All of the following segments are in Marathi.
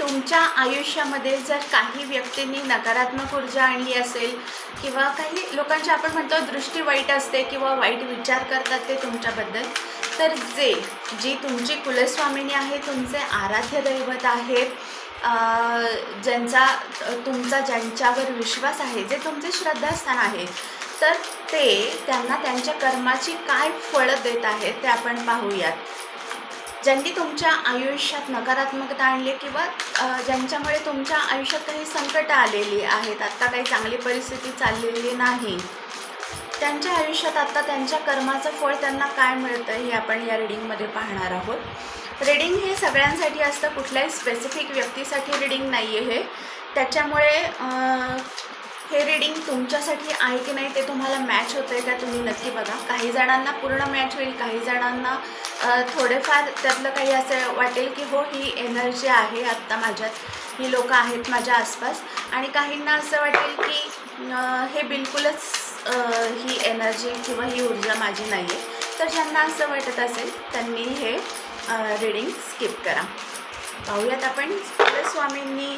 तुमच्या आयुष्यामध्ये जर काही व्यक्तींनी नकारात्मक ऊर्जा आणली असेल किंवा काही लोकांची आपण म्हणतो दृष्टी वाईट असते किंवा वाईट विचार करतात ते तुमच्याबद्दल तर जे जी तुमची कुलस्वामिनी आहे तुमचे आराध्य दैवत आहेत ज्यांचा तुमचा ज्यांच्यावर विश्वास आहे जे तुमचे श्रद्धास्थान आहे तर ते त्यांना त्यांच्या कर्माची काय फळं देत आहेत ते आपण पाहूयात. ज्यांनी तुमच्या आयुष्यात नकारात्मकता आणली किंवा ज्यांच्यामुळे तुमच्या आयुष्यात काही संकट आलेली आहेत आत्ता काही चांगली परिस्थिती चाललेली नाही त्यांच्या आयुष्यात आत्ता त्यांच्या कर्माचं फळ त्यांना काय मिळतं हे आपण या रिडिंगमध्ये पाहणार आहोत. रिडिंग हे सगळ्यांसाठी असतं कुठल्याही स्पेसिफिक व्यक्तीसाठी रिडिंग नाही आहे हे. त्याच्यामुळे हे रिडिंग तुमच्यासाठी आहे की नाही ते तुम्हाला मॅच होतं आहे का तुम्ही नक्की बघा. काही जणांना पूर्ण मॅच होईल काही जणांना थोडेफार त्यातलं काही असं वाटेल की हो ही एनर्जी आहे आत्ता माझ्यात. ही लोकं आहेत माझ्या आसपास. आणि काहींना असं वाटेल की हे बिलकुलच ही एनर्जी किंवा ही ऊर्जा माझी नाही आहे तर ज्यांना असं वाटत असेल त्यांनी हे रिडिंग स्किप करा. पाहूयात आपण. स्वामींनी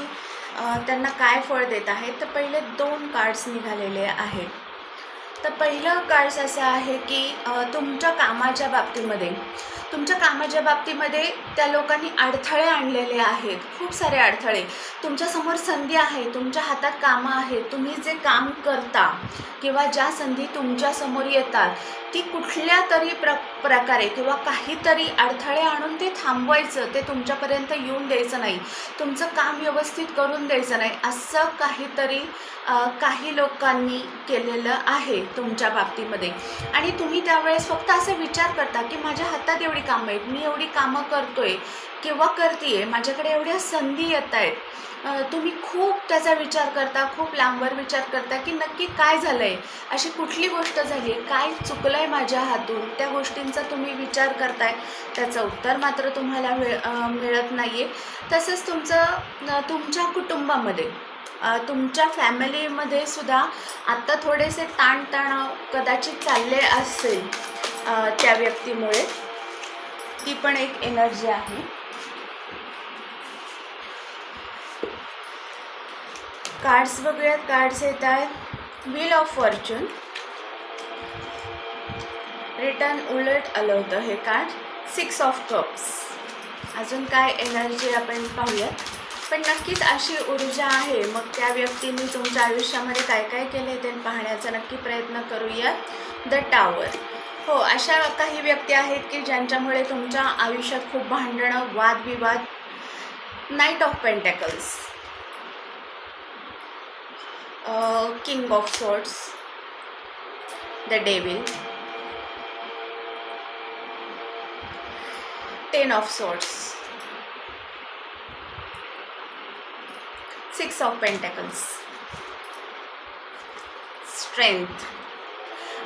त्यांना काय फळ देत आहे तर पहिले दोन कार्ड्स निघालेले आहेत. तर पहिलं कार्ड्स असं आहे की तुमच्या कामाच्या बाबतीमध्ये तुमच्या कामाच्या बाबतीमध्ये त्या लोकांनी अडथळे आणलेले आहेत खूप सारे अडथळे. तुमच्यासमोर संधी आहे तुमच्या हातात कामं आहेत तुम्ही जे काम करता किंवा ज्या संधी तुमच्यासमोर येतात ती कुठल्या तरी प्र प्रकारे किंवा काहीतरी अडथळे आणून ते थांबवायचं ते तुमच्यापर्यंत येऊन द्यायचं नाही. तुमचं काम व्यवस्थित करून द्यायचं नाही. असं काहीतरी काही लोकांनी केलेलं आहे तुमच्या बाबतीमध्ये. आणि तुम्ही त्यावेळेस फक्त असे विचार करता की माझ्या हातात एवढी कामं आहेत मी एवढी कामं करतोय किंवा करते आहे माझ्याकडे एवढ्या संधी येत आहेत तुम्ही खूप त्याचा विचार करता खूप लांबवर विचार करता की नक्की काय झालं आहे अशी कुठली गोष्ट झाली? आहे काय चुकलं आहे माझ्या हातून? त्या गोष्टींचा तुम्ही विचार करताय. त्याचं उत्तर मात्र तुम्हाला मिळ मिळत नाही आहे तसंच तुमचं तुमच्या कुटुंबामध्ये तुमच्या फॅमिलीमध्ये सुद्धा आत्ता थोडेसे ताणतणाव कदाचित चालले असेल त्या व्यक्तीमुळे. ती पण एक एनर्जी आहे. कार्ड्स बघूयात कार्ड्स येत आहेत. व्हील ऑफ फॉर्च्यून रिटर्न उलट आलं होतं हे कार्ड. सिक्स ऑफ कप्स अजून काय एनर्जी आपण पाहूयात. पण नक्कीच अशी ऊर्जा आहे. मग त्या व्यक्तींनी तुमच्या आयुष्यामध्ये काय काय केले ते पाहण्याचा नक्की प्रयत्न करूयात. द टावर हो अशा काही व्यक्ती आहेत की ज्यांच्यामुळे तुमच्या आयुष्यात खूप भांडणं वादविवाद knight of pentacles king of swords the devil ten of swords six of pentacles strength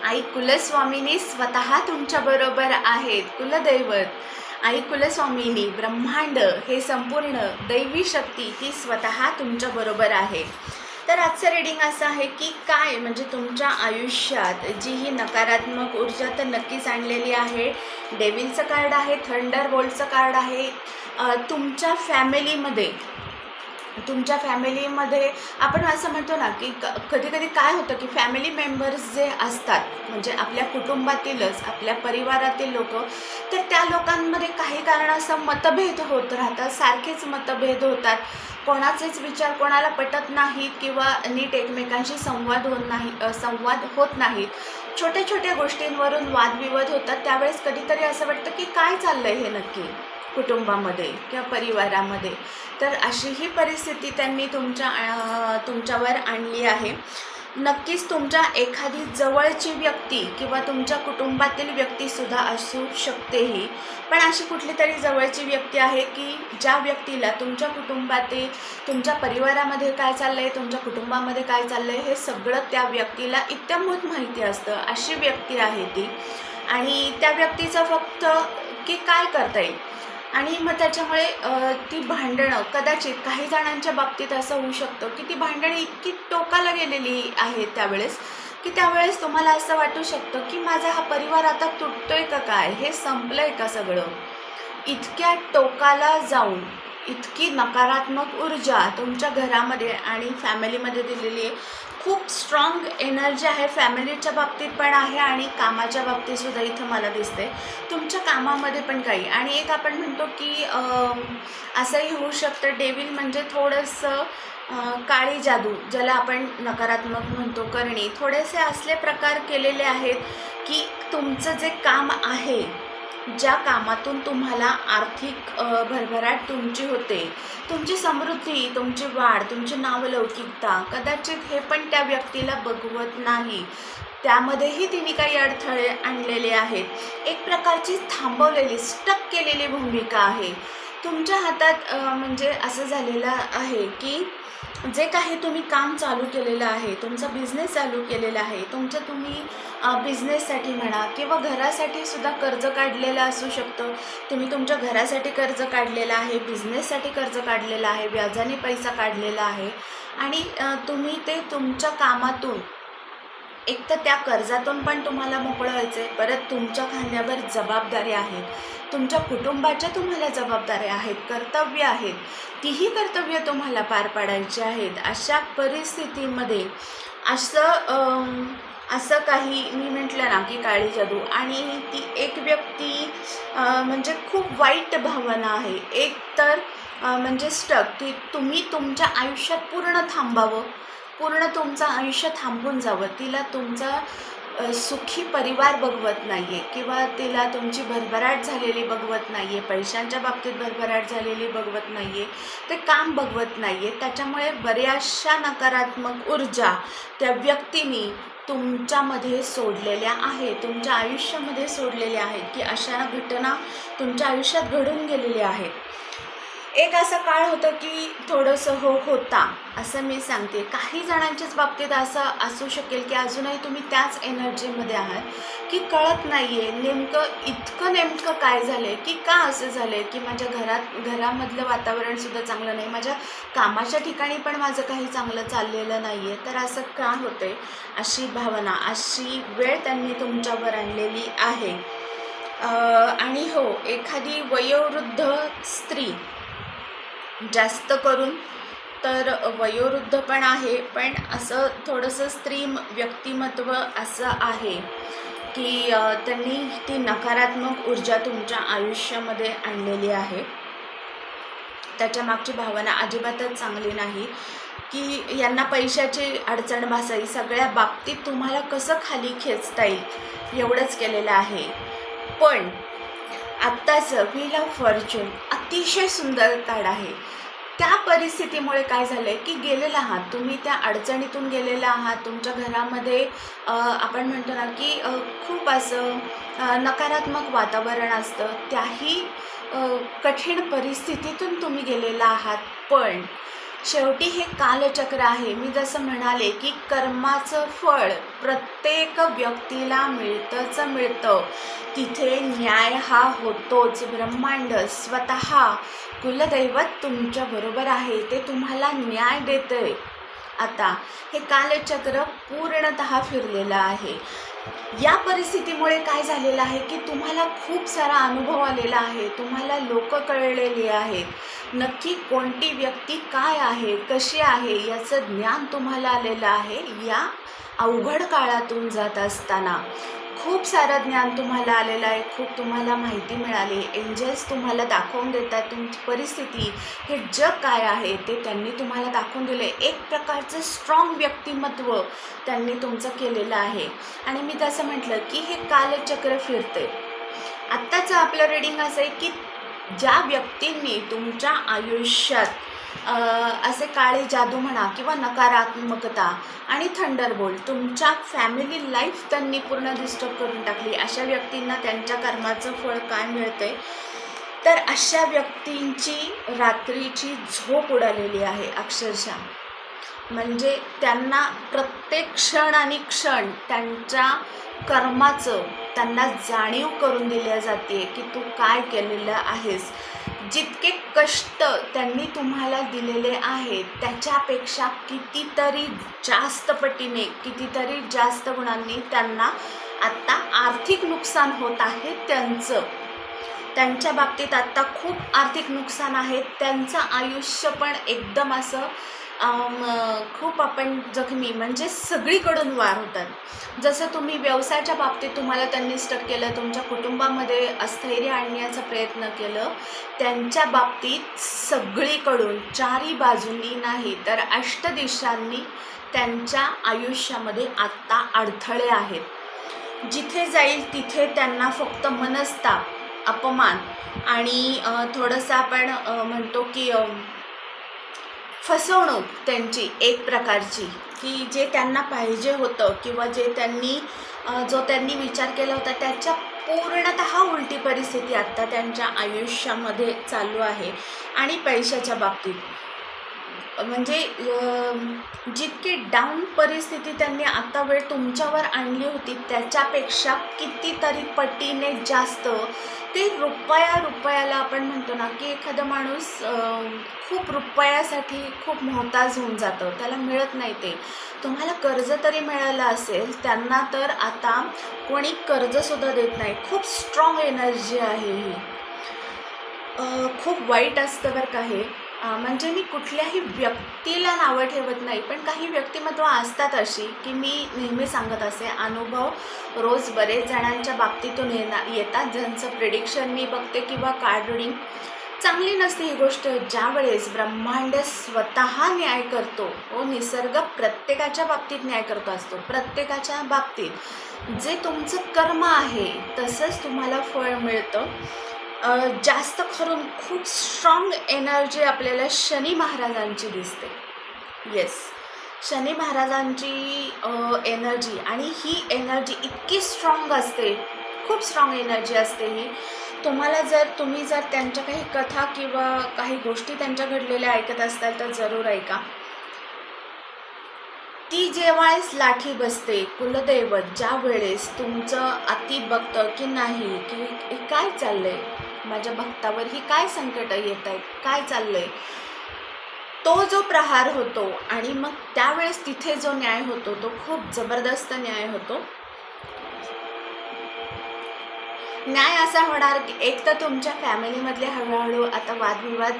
आई कुलस्वामिनी स्वतः तुमच्याबरोबर आहेत कुलदैवत. आई कुलस्वामिनी ब्रह्मांड हे संपूर्ण दैवी शक्ती ही स्वतः तुमच्याबरोबर आहे. तर आजचं रिडिंग असं आहे की काय म्हणजे तुमच्या आयुष्यात जी ही नकारात्मक ऊर्जा तर नक्कीच आणलेली आहे. डेविलचं कार्ड आहे थंडर बोल्टचं कार्ड आहे. तुमच्या फॅमिलीमध्ये तुमच्या फॅमिलीमध्ये आपण असं म्हणतो ना की क कधी कधी काय होतं की फॅमिली मेंबर्स जे असतात म्हणजे आपल्या कुटुंबातीलच आपल्या परिवारातील लोक तर त्या लोकांमध्ये काही कारणासं मतभेद होत राहतात सारखेच मतभेद होतात. कोणाचेच विचार कोणाला पटत नाहीत किंवा नीट एकमेकांशी संवाद होत नाही संवाद होत नाहीत. छोट्या छोट्या गोष्टींवरून वादविवाद होतात. त्यावेळेस कधीतरी असं वाटतं की काय चाललं आहे हे नक्की कुटुंबामध्ये किंवा परिवारामध्ये. तर अशी ही परिस्थिती त्यांनी तुमच्या तुमच्यावर आणली आहे. नक्कीच तुमच्या एखादी जवळची व्यक्ती किंवा तुमच्या कुटुंबातील व्यक्तीसुद्धा असू शकते ही पण अशी कुठली तरी जवळची व्यक्ती आहे की ज्या व्यक्तीला तुमच्या कुटुंबातील तुमच्या परिवारामध्ये काय चाललं आहे तुमच्या कुटुंबामध्ये काय चाललं आहे हे सगळं त्या व्यक्तीला इत्यामूत माहिती असतं. अशी व्यक्ती आहे ती. आणि त्या व्यक्तीचं फक्त की काय करता येईल? आणि मग त्याच्यामुळे ती भांडणं कदाचित काही जणांच्या बाबतीत असं होऊ शकतं की ती भांडणं इतकी टोकाला गेलेली आहेत त्यावेळेस की त्यावेळेस तुम्हाला असं वाटू शकतं की माझा हा परिवार आता तुटतोय का काय? हे संपलंय का सगळं? इतक्या टोकाला जाऊन इतकी नकारात्मक ऊर्जा तुमच्या घरामध्ये आणि फॅमिलीमध्ये दिलेली आहे. खूप स्ट्रॉंग एनर्जी आहे. फॅमिलीच्या बाबतीत पण आहे आणि कामाच्या बाबतीतसुद्धा इथं मला दिसते तुमच्या कामामध्ये पण काही. आणि एक आपण म्हणतो की असंही होऊ शकतं. डेविल म्हणजे थोडंसं काळी जादू ज्याला आपण नकारात्मक म्हणतो करणे. थोडेसे असले प्रकार केलेले आहेत की तुमचं जे काम आहे ज्या कामातून तुम्हाला आर्थिक भरभराट तुमची होते. तुमची समृद्धी तुमची वाढ तुमची नावलौकिकता कदाचित हे पण त्या व्यक्तीला बघवत नाही. त्यामध्येही तिने काही अडथळे आणलेले आहेत. एक प्रकारची थांबवलेली स्टक केलेली भूमिका आहे. तुमच्या हातात म्हणजे असं झालेलं आहे की जे काही तुम्ही काम चालू केलेलं आहे तुमचा बिझनेस चालू केलेला आहे तुमचं तुम्ही बिझनेससाठी म्हणा किंवा घरासाठी सुद्धा कर्ज काढलेलं असू शकतं. तुम्ही तुमच्या घरासाठी कर्ज काढलेलं आहे बिझनेससाठी कर्ज काढलेलं आहे व्याजाने पैसा काढलेला आहे आणि तुम्ही ते तुमच्या कामातून एक तर त्या कर्जातून पण तुम्हाला मोकळं व्हायचं आहे परत तुमच्या खांद्यावर जबाबदाऱ्या आहेत तुमच्या कुटुंबाच्या तुम्हाला जबाबदाऱ्या आहेत कर्तव्य आहेत. तीही कर्तव्य तुम्हाला पार पाडायची आहेत. अशा परिस्थितीमध्ये असं असं काही मी म्हटलं ना की काळी जादू आणि ती एक व्यक्ती म्हणजे खूप वाईट भावना आहे. एक तर म्हणजे स्टक की तुम्ही तुमच्या आयुष्यात पूर्ण थांबावं. पूर्ण तुमचं आयुष्य थांबून जावं. तिला तुमचा सुखी परिवार बघवत नाही आहे किंवा तिला तुमची भरभराट झालेली बघवत नाही आहे पैशांच्या बाबतीत भरभराट झालेली बघवत नाही आहे ते काम बघवत नाही आहे त्याच्यामुळे बऱ्याचशा नकारात्मक ऊर्जा त्या व्यक्तीने तुमच्यामध्ये सोडलेल्या आहे तुमच्या आयुष्यामध्ये सोडलेल्या आहेत की अशा घटना तुमच्या आयुष्यात घडून गेलेल्या आहेत. एक असा काळ होतं की थोडंसं हो होता असं मी सांगते. काही जणांच्याच बाबतीत असं असू शकेल की अजूनही तुम्ही त्याच एनर्जीमध्ये आहात की कळत नाही आहे नेमकं इतकं नेमकं काय झालं आहे की का असं झालं आहे की माझ्या घरात घरामधलं वातावरणसुद्धा चांगलं नाही. माझ्या कामाच्या ठिकाणी पण माझं काही चांगलं चाललेलं नाही आहे तर असं का होतं आहे अशी भावना अशी वेळ त्यांनी तुमच्यावर आणलेली आहे. आणि हो एखादी वयोवृद्ध स्त्री जास्त करून तर वयोवृद्ध पण आहे. पण असं थोडंसं स्त्री व्यक्तिमत्व असं आहे की त्यांनी ती नकारात्मक ऊर्जा तुमच्या आयुष्यामध्ये आणलेली आहे. त्याच्या मागची भावना अजिबातच चांगली नाही की यांना पैशाची अडचण भासाई सगळ्या बाबतीत तुम्हाला कसं खाली खेचता येईल एवढंच केलेलं आहे. पण आत्ताचं व्हील ऑफ फॉर्च्यून अतिशय सुंदर कार्ड आहे. त्या परिस्थितीमुळे काय झालं आहे की गेलेला आहात. तुम्ही त्या अडचणीतून गेलेला आहात. तुमच्या घरामध्ये आपण म्हणतो ना की खूप असं नकारात्मक वातावरण असतं. त्याही कठीण परिस्थितीतून तुम्ही गेलेला आहात. पण शेवटी हे कालचक्र आहे. मी जसं म्हणाले की कर्माचं फळ प्रत्येक व्यक्तीला मिळतंच मिळतं. तिथे न्याय हा होतोच. ब्रह्मांड स्वतः कुलदैवत तुमच्या बरोबर आहे. ते तुम्हाला न्याय देतंय. आता हे कालचक्र पूर्णतः फिरलेलं आहे. या परिस्थितीमुळे काय झालेलं आहे की तुम्हाला खूप सारा अनुभव आलेला आहे तुम्हाला लोक कळलेली आहेत. नक्की कोणती व्यक्ती काय आहे कशी आहे याचं ज्ञान तुम्हाला आलेलं आहे या अवघड काळातून जात असताना. खूप सारं ज्ञान तुम्हाला आलेलं आहे खूप तुम्हाला माहिती मिळाली. एंजल्स तुम्हाला दाखवून देतात तुमची परिस्थिती हे जग काय आहे ते त्यांनी तुम्हाला दाखवून दिले एक प्रकारचं स्ट्रॉंग व्यक्तिमत्व त्यांनी तुमचं केलेलं आहे. आणि मी तसं म्हटलं की हे कालचक्र फिरते. आत्ताचं आपलं रिडिंग असं आहे की ज्या व्यक्तींनी तुमच्या आयुष्यात असे काळे जादू म्हणा किंवा नकारात्मकता आणि थंडरबोल्ट तुमच्या फॅमिली लाईफ त्यांनी पूर्ण डिस्टर्ब करून टाकली. अशा व्यक्तींना त्यांच्या कर्माचं फळ काय मिळते तर अशा व्यक्तींची रात्रीची झोप उडालेली आहे अक्षरशः. म्हणजे त्यांना प्रत्येक क्षण आणि क्षण त्यांच्या कर्माचं त्यांना जाणीव करून दिल्या जाते की तू काय केलेलं आहेस. जितके कष्ट त्यांनी तुम्हाला दिलेले आहेत त्याच्यापेक्षा कितीतरी जास्त पटीने कितीतरी जास्त गुणांनी त्यांना आत्ता आर्थिक नुकसान होत आहे त्यांचं. त्यांच्या बाबतीत आत्ता खूप आर्थिक नुकसान आहे त्यांचं आयुष्य पण एकदम असं खूप आपण जखमी म्हणजे सगळीकडून वार होतात. जसं तुम्ही व्यवसायाच्या बाबतीत तुम्हाला त्यांनी स्टक केलं तुमच्या कुटुंबामध्ये अस्थैर्य आणण्याचा प्रयत्न केलं त्यांच्या बाबतीत सगळीकडून चारही बाजूंनी नाही तर अष्टदिशांनी त्यांच्या आयुष्यामध्ये आत्ता अडथळे आहेत. जिथे जाईल तिथे त्यांना फक्त मनस्ताप अपमान आणि थोडंसं आपण म्हणतो की फसवणूक त्यांची एक प्रकारची. की जे त्यांना पाहिजे होतं किंवा जे त्यांनी जो त्यांनी विचार केला होता त्याच्या पूर्णत उलटी परिस्थिती आत्ता त्यांच्या आयुष्यामध्ये चालू आहे आणि पैशाच्या बाबतीत. म्हणजे जितकी डाऊन परिस्थिती त्यांनी आता वेळ तुमच्यावर आणली होती त्याच्यापेक्षा कितीतरी पटीने जास्त ते रुपया रुपयाला आपण म्हणतो ना की एखादा माणूस खूप रुपयासाठी खूप मोहताज होऊन जातं त्याला मिळत नाही ते. तुम्हाला कर्ज तरी मिळालं असेल त्यांना तर आता कोणी कर्जसुद्धा देत नाही. खूप स्ट्रॉंग एनर्जी आहे ही. खूप वाईट असतं बरं का हे. म्हणजे मी कुठल्याही व्यक्तीला नावं ठेवत नाही पण काही व्यक्तिमत्व असतात अशी की मी नेहमी सांगत असे अनुभव रोज बरेच जणांच्या बाबतीतून येणार येतात. ज्यांचं प्रिडिक्शन मी बघते किंवा कार्ड रिडिंग चांगली नसते ही गोष्ट. ज्या वेळेस ब्रह्मांड स्वतः न्याय करतो व निसर्ग प्रत्येकाच्या बाबतीत न्याय करतो असतो. प्रत्येकाच्या बाबतीत जे तुमचं कर्म आहे तसंच तुम्हाला फळ मिळतं. जास्त करून खूप स्ट्रॉंग एनर्जी आपल्याला शनी महाराजांची दिसते. येस शनी महाराजांची एनर्जी आणि ही एनर्जी इतकी स्ट्रॉंग असते खूप स्ट्रॉंग एनर्जी असते ही. तुम्हाला जर तुम्ही जर त्यांच्या काही कथा किंवा काही गोष्टी त्यांच्या घडलेल्या ऐकत असाल तर जरूर ऐका. ती जेव्हाळेस लाठी बसते कुलदैवत ज्या वेळेस तुमचं अति बघतं की नाही की हे काय चाललंय? माझ्या भक्तावर ही काय संकट येत आहेत? काय चाललं आहे तो जो प्रहार होतो आणि मग त्यावेळेस तिथे जो न्याय होतो तो खूप जबरदस्त न्याय होतो. न्याय असा होणार की एक तर तुमच्या फॅमिलीमधले हळूहळू आता वादविवाद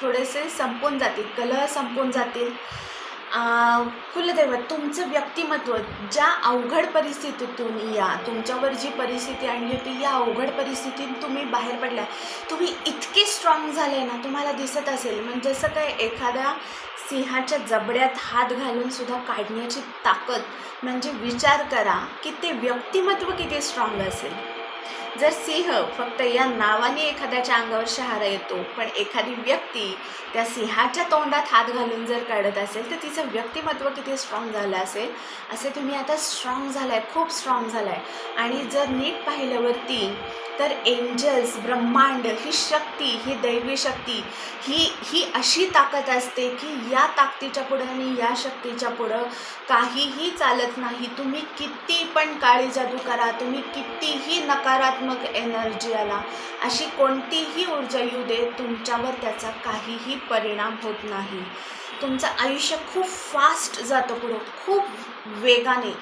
थोडेसे संपून जातील कलह संपून जातील. कुलदैवत तुमचं व्यक्तिमत्व ज्या अवघड परिस्थितीतून या तुमच्यावर जी परिस्थिती आणली होती या अवघड परिस्थितीत तुम्ही बाहेर पडल्या तुम्ही इतके स्ट्रॉंग झाले ना तुम्हाला दिसत असेल. म्हणजे जसं काय एखाद्या सिंहाच्या जबड्यात हात घालून सुद्धा काढण्याची ताकद म्हणजे विचार करा की ते व्यक्तिमत्व किती स्ट्रॉंग असेल. जर सिंह फक्त या नावाने एखाद्याच्या अंगावर शहारा येतो पण एखादी व्यक्ती त्या सिंहाच्या तोंडात हात घालून जर काढत असेल तर तिचं व्यक्तिमत्व किती स्ट्रॉंग झालं असेल? असे तुम्ही आता स्ट्रॉंग झालाय खूप स्ट्रॉंग झालाय. आणि जर नीट पाहिल्यावरती तर एंजल्स ब्रह्मांड ही शक्ती ही दैवी शक्ती ही ही अशी ताकद असते की या ताकदीच्या पुढं आणि या शक्तीच्या पुढं काहीही चालत नाही. तुम्ही किती पण काळी जादू करा तुम्ही कितीही नकारात्मक एनर्जी आला. अशी कोणतीही ऊर्जा येऊ दे तुमच्यावर त्याचा काहीही परिणाम होत नाही. तुमचं आयुष्य खूप फास्ट जातं पुढं खूप वेगाने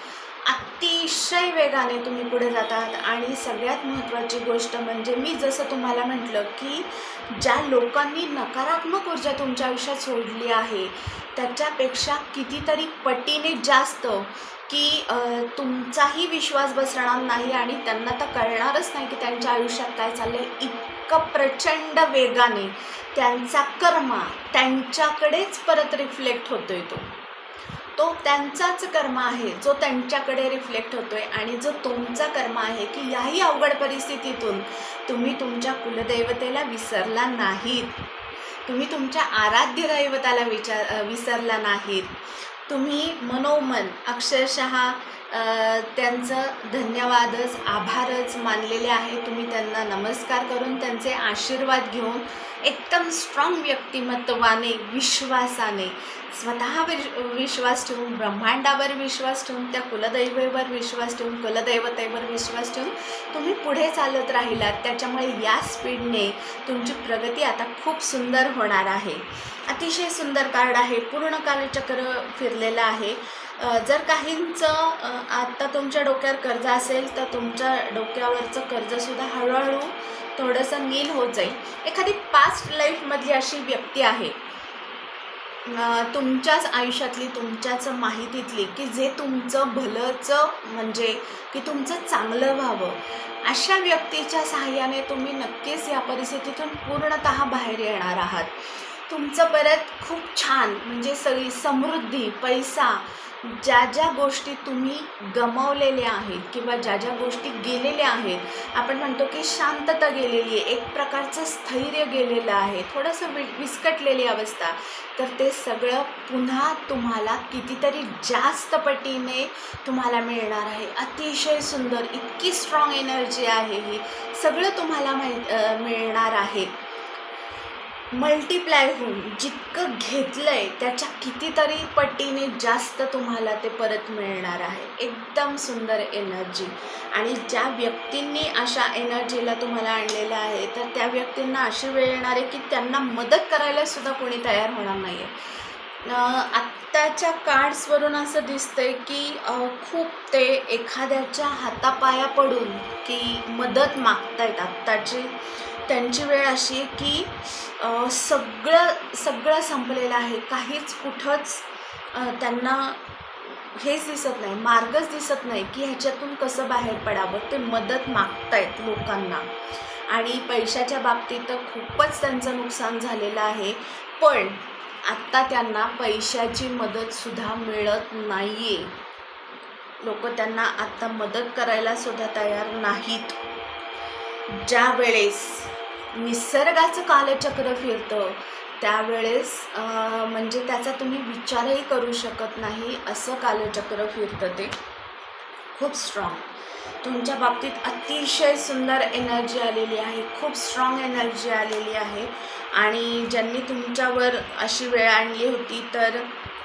अतिशय वेगाने तुम्ही पुढे जातात. आणि सगळ्यात महत्त्वाची गोष्ट म्हणजे मी जसं तुम्हाला म्हटलं की ज्या लोकांनी नकारात्मक ऊर्जा तुमच्या आयुष्यात सोडली आहे त्याच्यापेक्षा कितीतरी पटीने जास्त की तुमचाही विश्वास बसणार नाही आणि त्यांना तर कळणारच नाही की त्यांच्या आयुष्यात काय चाललं आहे इतकं प्रचंड वेगाने त्यांचा कर्मा त्यांच्याकडेच परत रिफ्लेक्ट होतोय तो. तो त्यांचाच कर्म आहे जो त्यांच्याकडे रिफ्लेक्ट होतोय आणि जो तुमचा कर्म आहे की याही अवघड परिस्थितीतून तुम्ही तुमच्या कुलदैवतेला विसरला नाहीत. तुम्ही तुमच्या आराध्य दैवताला विचार विसरला नाहीत. तुम्ही मनोमन अक्षरशः त्यांचं धन्यवादच आभारच मानलेले आहे. तुम्ही त्यांना नमस्कार करून त्यांचे आशीर्वाद घेऊन एकदम स्ट्रॉंग व्यक्तिमत्वाने विश्वासाने स्वतःवर विश्वास ठेवून ब्रह्मांडावर विश्वास ठेवून त्या कुलदैवेवर विश्वास ठेवून कुलदैवतेवर विश्वास ठेवून तुम्ही पुढे चालत राहिलात. त्याच्यामुळे या स्पीडने तुमची प्रगती आता खूप सुंदर होणार आहे. अतिशय सुंदर कार्ड आहे. पूर्ण कालचक्र फिरलेलं आहे. जर काहींचं आत्ता तुमच्या डोक्यावर कर्ज असेल तर तुमच्या डोक्यावरचं कर्जसुद्धा हळूहळू थोडंसं नील होत जाईल. एखादी पास्ट लाईफमधली अशी व्यक्ती आहे. तुमच्याच आयुष्यातली तुमच्याच माहितीतली की जे तुमचं भलंचं म्हणजे की तुमचं चांगलं व्हावं अशा व्यक्तीच्या सहाय्याने तुम्ही नक्कीच या परिस्थितीतून पूर्णत बाहेर येणार आहात. तुमचं परत खूप छान म्हणजे सगळी समृद्धी पैसा ज्या ज्या गोष्टी तुम्ही गमावलेल्या आहेत किंवा ज्या ज्या गोष्टी गेलेल्या आहेत आपण म्हणतो की शांतता गेलेली आहे एक प्रकारचं स्थैर्य गेलेलं आहे थोडंसं वि विस्कटलेली अवस्था तर ते सगळं पुन्हा तुम्हाला कितीतरी जास्त पटीने तुम्हाला मिळणार आहे. अतिशय सुंदर इतकी स्ट्रॉंग एनर्जी आहे ही. सगळं तुम्हाला माहीत मिळणार आहे. मल्टिप्लाय होऊन जितकं घेतलं आहे त्याच्या कितीतरी पटीने जास्त तुम्हाला ते परत मिळणार आहे. एकदम सुंदर एनर्जी आणि ज्या व्यक्तींनी अशा एनर्जीला तुम्हाला आणलेलं आहे तर त्या व्यक्तींना अशी वेळ येणार आहे की त्यांना मदत करायला सुद्धा कोणी तयार होणार नाही आहे आत्ताच्या कार्ड्सवरून असं दिसतंय की खूप ते एखाद्याच्या हातापाया पडून की मदत मागतायत आत्ताची. त्यांची वेळ अशी आहे की सगळं सगळं संपलेलं आहे. काहीच कुठंच त्यांना हेच दिसत नाही मार्गच दिसत नाही की ह्याच्यातून कसं बाहेर पडावं. ते मदत मागतायत लोकांना. आणि पैशाच्या बाबतीत तर खूपच त्यांचं नुकसान झालेलं आहे. पण आत्ता त्यांना पैशाची मदतसुद्धा मिळत नाही आहे लोक त्यांना आत्ता मदत करायला सुद्धा तयार नाहीत. ज्या वेळेस निसर्गाचं कालचक्र फिरतं. त्यावेळेस म्हणजे त्याचा तुम्ही विचारही करू शकत नाही असं कालचक्र फिरतं ते. खूप स्ट्रॉंग तुमच्या बाबतीत अतिशय सुंदर एनर्जी आलेली आहे खूप स्ट्रॉंग एनर्जी आलेली आहे. आणि ज्यांनी तुमच्यावर अशी वेळ आणली होती तर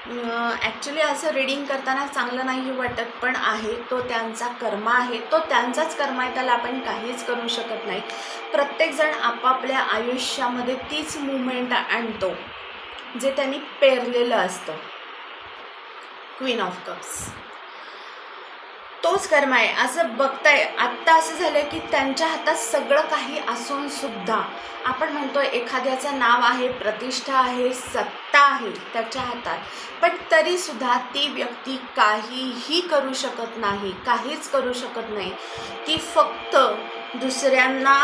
ॲक्च्युली असं रिडिंग करताना चांगलं नाही वाटत पण आहे. तो त्यांचा कर्म आहे. तो त्यांचाच कर्म आहे. त्याला आपण काहीच करू शकत नाही. प्रत्येकजण आपापल्या आयुष्यामध्ये तीच मुवमेंट आणतो जे त्यांनी पेरलेलं असतं. क्वीन ऑफ कप्स तोच कर्म आहे. असं बघताय आत्ता असं झालं की त्यांच्या हातात सगळं काही असूनसुद्धा आपण म्हणतो एखाद्याचं नाव आहे प्रतिष्ठा आहे सत्ता आहे त्याच्या हातात. पण तरीसुद्धा ती व्यक्ती काहीही करू शकत नाही काहीच करू शकत नाही. ती फक्त दुसऱ्यांना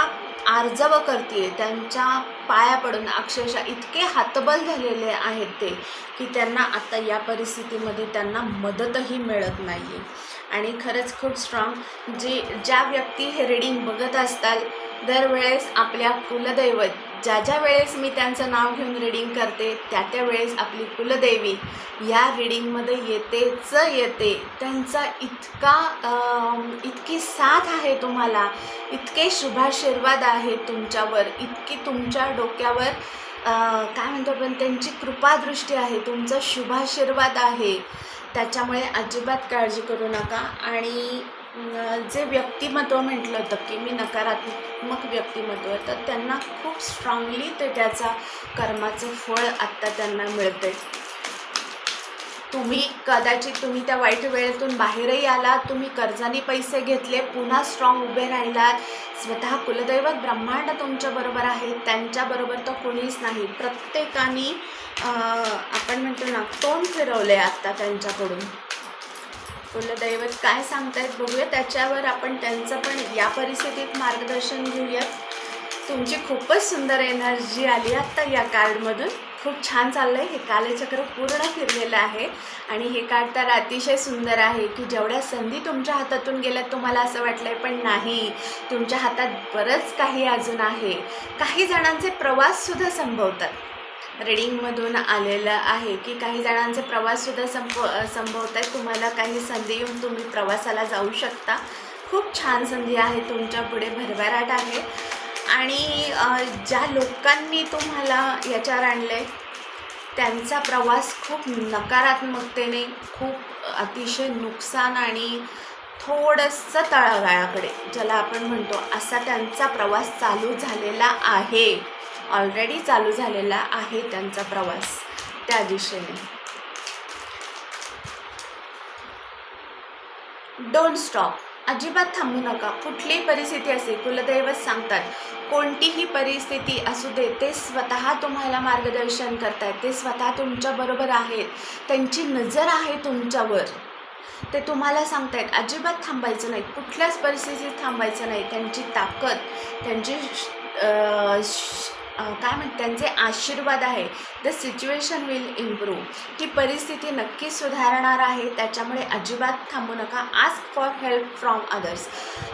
आर्जव करते त्यांच्या पाया पडून अक्षरशः इतके हातबल झालेले आहेत ते की त्यांना आता या परिस्थितीमध्ये त्यांना मदतही मिळत नाही आहे आणि खरंच खूप स्ट्रॉंग जे ज्या व्यक्ती हे रीडिंग बघत असतात दरवेळेस आपल्या कुलदैवत ज्या ज्या वेळेस मी त्यांचं नाव घेऊन रीडिंग करते त्या त्या वेळेस आपली कुलदेवी या रीडिंगमध्ये येतेच येते. त्यांचा इतका इतकी साथ आहे तुम्हाला इतके शुभाशीर्वाद आहेत तुमच्यावर इतकी तुमच्या डोक्यावर काय म्हणतो आपण त्यांची कृपादृष्टी आहे तुमचा शुभाशीर्वाद आहे. त्याच्यामुळे अजिबात काळजी करू नका आणि जे व्यक्तिमत्व म्हटलं होतं की मी नकारात्मक व्यक्तिमत्व आहे तर त्यांना खूप स्ट्रॉंगली ते त्याचा कर्माचं फळ आत्ता त्यांना मिळते तुम्ही कदाचित तुम्ही त्या वाईट वेळेतून बाहेरही आलात तुम्ही कर्जाने पैसे घेतले पुन्हा स्ट्रॉंग उभे राहिलात स्वतः कुलदैवत ब्रह्मांड तुमच्याबरोबर आहे त्यांच्याबरोबर तर कोणीच नाही. प्रत्येकाने आपण म्हणतो ना तोंड फिरवलं आहे आत्ता त्यांच्याकडून. कुलदैवत काय सांगतायत बघूया. त्याच्यावर आपण त्यांचं पण या परिस्थितीत मार्गदर्शन घेऊयात तुमची खूपच सुंदर एनर्जी आली आत्ता या कार्डमधून. खूप छान चाललं आहे हे कालचक्र पूर्ण फिरलेलं आहे. आणि हे कार्ड तर अतिशय सुंदर आहे की जेवढ्या संधी तुमच्या हातातून गेल्यात तुम्हाला असं वाटलं आहे पण नाही. तुमच्या हातात बरंच काही अजून आहे. काही जणांचे प्रवाससुद्धा संभवतात रीडिंगमधून आलेलं आहे की काही जणांचे प्रवाससुद्धा संप संभवत आहेत तुम्हाला काही संधी येऊन तुम्ही प्रवासाला जाऊ शकता. खूप छान संधी आहे तुमच्यापुढे भरभराट आहे. आणि ज्या लोकांनी तुम्हाला याच्यावर आणलं आहे त्यांचा प्रवास खूप नकारात्मकतेने खूप अतिशय नुकसान आणि थोडंसं तळागाळाकडे ज्याला आपण म्हणतो असा त्यांचा प्रवास चालू झालेला आहे. ऑलरेडी चालू झालेला आहे त्यांचा प्रवास. त्या दिशेने. डोंट स्टॉप अजिबात थांबू नका. कुठलीही परिस्थिती असे कुलदैवत सांगतात कोणतीही परिस्थिती असू दे ते स्वतः तुम्हाला मार्गदर्शन करतायत ते स्वतः तुमच्याबरोबर आहेत. त्यांची नजर आहे तुमच्यावर. ते तुम्हाला सांगतायत अजिबात थांबायचं नाही. कुठल्याच परिस्थितीत थांबायचं नाही. त्यांची ताकद त्यांची काय म्हण त्यांचे आशीर्वाद आहे. द सिच्युएशन विल इम्प्रूव्ह ही परिस्थिती नक्कीच सुधारणार आहे त्याच्यामुळे अजिबात थांबू नका. Ask for help from others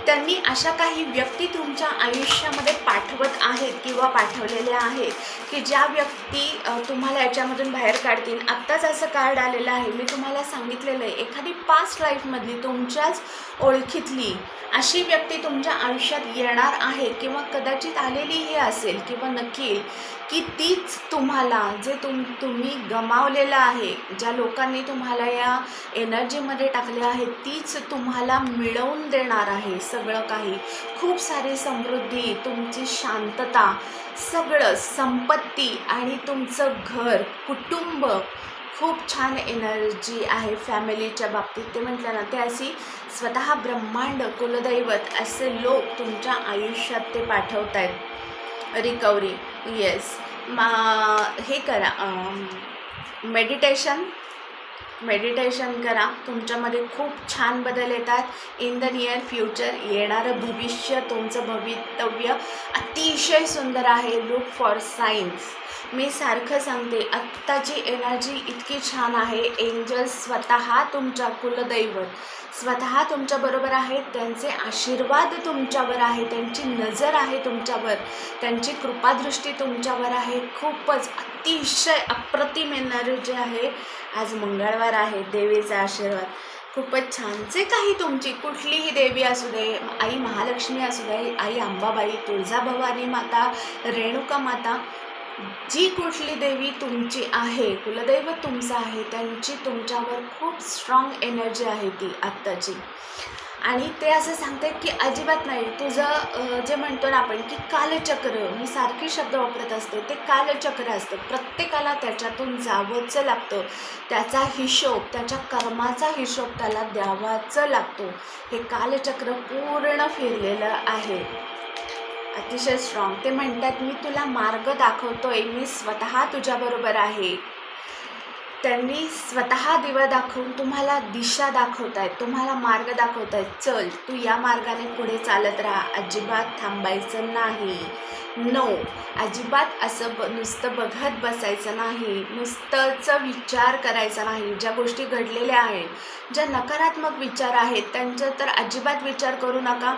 त्यांनी अशा काही व्यक्ती तुमच्या आयुष्यामध्ये पाठवत आहेत किंवा पाठवलेल्या आहेत की ज्या व्यक्ती तुम्हाला याच्यामधून बाहेर काढतील. आत्ताच असं कार्ड आलेलं आहे. मी तुम्हाला सांगितलेलं आहे एखादी पास्ट लाईफमधली तुमच्याच ओळखीतली अशी व्यक्ती तुमच्या आयुष्यात येणार आहे किंवा कदाचित आलेलीही असेल किंवा नक्की की तीच तुम्हाला जे तुम तुम्ही गमावलेलं आहे ज्या लोकांनी तुम्हाला या एनर्जीमध्ये टाकले आहे तीच तुम्हाला मिळवून देणार आहे सगळं काही. खूप सारी समृद्धी तुमची शांतता सगळं संपत्ती आणि तुमचं घर कुटुंब. खूप छान एनर्जी आहे फॅमिलीच्या बाबतीत. ते म्हटलं ना ते अशी स्वतः ब्रह्मांड कुलदैवत असे लोक तुमच्या आयुष्यात ते पाठवत आहेत रिकवरी येस मा हे करा मेडिटेशन मेडिटेशन करा. तुमच्यामध्ये खूप छान बदल येतात. इन द नियर फ्युचर येणारं भविष्य तुमचं भवितव्य अतिशय सुंदर आहे. लुक फॉर सायन्स मी सारखं सांगते आत्ताची एनर्जी इतकी छान आहे एंजल्स स्वतः तुमच्या कुलदैवत. स्वतः तुमच्याबरोबर आहेत त्यांचे आशीर्वाद तुमच्यावर आहे त्यांची नजर आहे तुमच्यावर. त्यांची कृपादृष्टी तुमच्यावर आहे. खूपच अतिशय अप्रतिम एनर्जी आहे. आज मंगळवार आहे देवीचा आशीर्वाद. खूपच छान. जे काही तुमची कुठलीही देवी असू दे आई महालक्ष्मी असू दे आई अंबाबाई तुळजाभवानी माता रेणुका माता जी कुठली देवी तुमची आहे कुलदैवत तुमचं आहे त्यांची तुमच्यावर खूप स्ट्रॉंग एनर्जी आहे ती आत्ताची. आणि ते असं सांगतात की अजिबात नाही. तुझं जे म्हणतो ना आपण की कालचक्र मी सारखी शब्द वापरत असते ते कालचक्र असतं. प्रत्येकाला त्याच्यातून जावंच लागतं. त्याचा हिशोब त्याच्या कर्माचा हिशोब त्याला द्यावाच लागतो. हे कालचक्र पूर्ण फिरलेलं आहे. अतिशय स्ट्रॉंग ते म्हणतात मी तुला मार्ग दाखवतोय. मी स्वतः तुझ्याबरोबर आहे. त्यांनी स्वतः दिवा दाखवून तुम्हाला दिशा दाखवत आहेत तुम्हाला मार्ग दाखवत आहेत चल तू या मार्गाने पुढे चालत राहा. अजिबात थांबायचं नाही. नो. अजिबात असं ब नुसतं बघत बसायचं नाही. नुसतंच विचार करायचा नाही. ज्या गोष्टी घडलेल्या आहेत ज्या नकारात्मक विचार आहेत त्यांचा तर अजिबात विचार करू नका.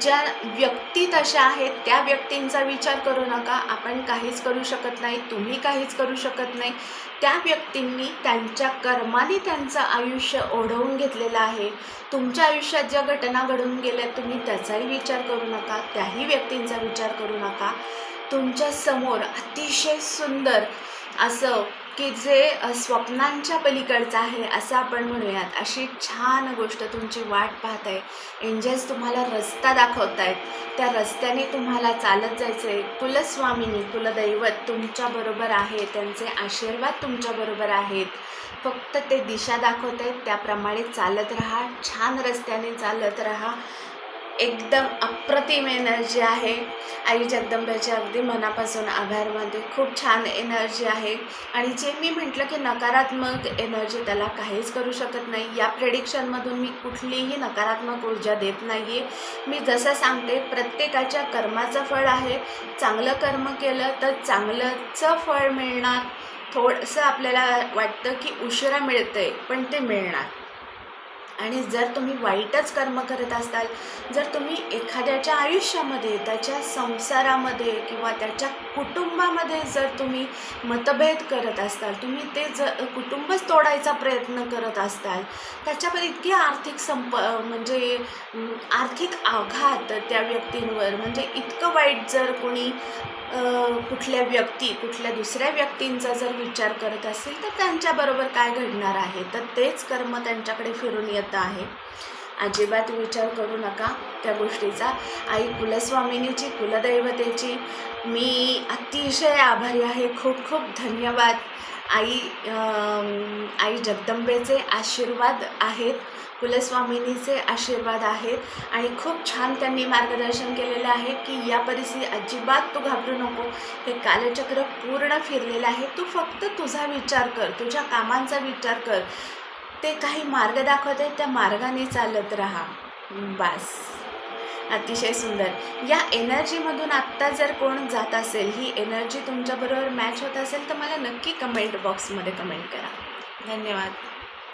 ज्या व्यक्ती तशा आहेत त्या व्यक्तींचा विचार करू नका. आपण काहीच करू शकत नाही तुम्ही काहीच करू शकत नाही. त्या व्यक्तींनी त्यांच्या कर्माने त्यांचं आयुष्य ओढवून घेतलेलं आहे. तुमच्या आयुष्यात ज्या घटना घडून गेल्या तुम्ही त्याचाही विचार करू नका. त्याही व्यक्तींचा विचार करू नका. तुमच्यासमोर अतिशय सुंदर असं की जे स्वप्नांच्या पलीकडचं आहे असं आपण म्हणूयात. अशी छान गोष्ट तुमची वाट पाहत आहे एंजल्स तुम्हाला रस्ता दाखवत आहेत त्या रस्त्याने तुम्हाला चालत जायचं आहे कुलस्वामिनी कुलदैवत तुमच्याबरोबर आहे त्यांचे आशीर्वाद तुमच्याबरोबर आहेत. फक्त ते दिशा दाखवत आहेत त्याप्रमाणे चालत राहा. छान रस्त्याने चालत राहा. एकदम अप्रतिम एनर्जी आहे. आई जगदंबेचे अगदी मनापासून आभार मानते. खूप छान एनर्जी आहे. आणि जे मी म्हटलं की नकारात्मक एनर्जी त्याला काहीच करू शकत नाही. या प्रेडिक्शनमधून मी कुठलीही नकारात्मक ऊर्जा देत नाही आहे मी जसं सांगते प्रत्येकाच्या कर्माचं फळ आहे. चांगलं कर्म केलं तर चांगलंचं फळ मिळणार. थोडंसं आपल्याला वाटतं की उशिरा मिळतं आहे पण ते मिळणार. आणि जर तुम्ही वाईटच कर्म करत असाल जर तुम्ही एखाद्याच्या आयुष्यामध्ये त्याच्या संसारामध्ये किंवा त्याच्या कुटुंबामध्ये जर तुम्ही मतभेद करत असाल तुम्ही ते जर कुटुंबच तोडायचा प्रयत्न करत असताल त्याच्यावर इतकी आर्थिक संप म्हणजे आर्थिक आघात त्या व्यक्तींवर म्हणजे इतकं वाईट जर कोणी कुठल्या व्यक्ती कुठल्या दुसऱ्या व्यक्तींचा जर विचार करत असेल तर त्यांच्याबरोबर काय घडणार आहे? तर तेच कर्म त्यांच्याकडे फिरून येतं आहे. अजिबात विचार करू नका त्या गोष्टीचा. आई कुलस्वामिनीची कुलदैवतेची मी अतिशय आभारी आहे. खूप खूप धन्यवाद. आई आई जगदंबेचे आशीर्वाद आहेत. कुलस्वामिनीचे आशीर्वाद आहेत. आणि खूप छान त्यांनी मार्गदर्शन केलेलं आहे की या परिस्थिती अजिबात तू घाबरू नको. हे कालचक्र पूर्ण फिरलेलं आहे. तू फक्त तुझा विचार कर तुझ्या कामांचा विचार कर. ते काही मार्ग दाखवते त्या मार्गाने चालत राहा. बस. अतिशय सुंदर. या एनर्जीमधून आत्ता जर कोण जात असेल ही एनर्जी तुमच्याबरोबर मॅच होत असेल तर मला नक्की कमेंट बॉक्समध्ये कमेंट करा. धन्यवाद.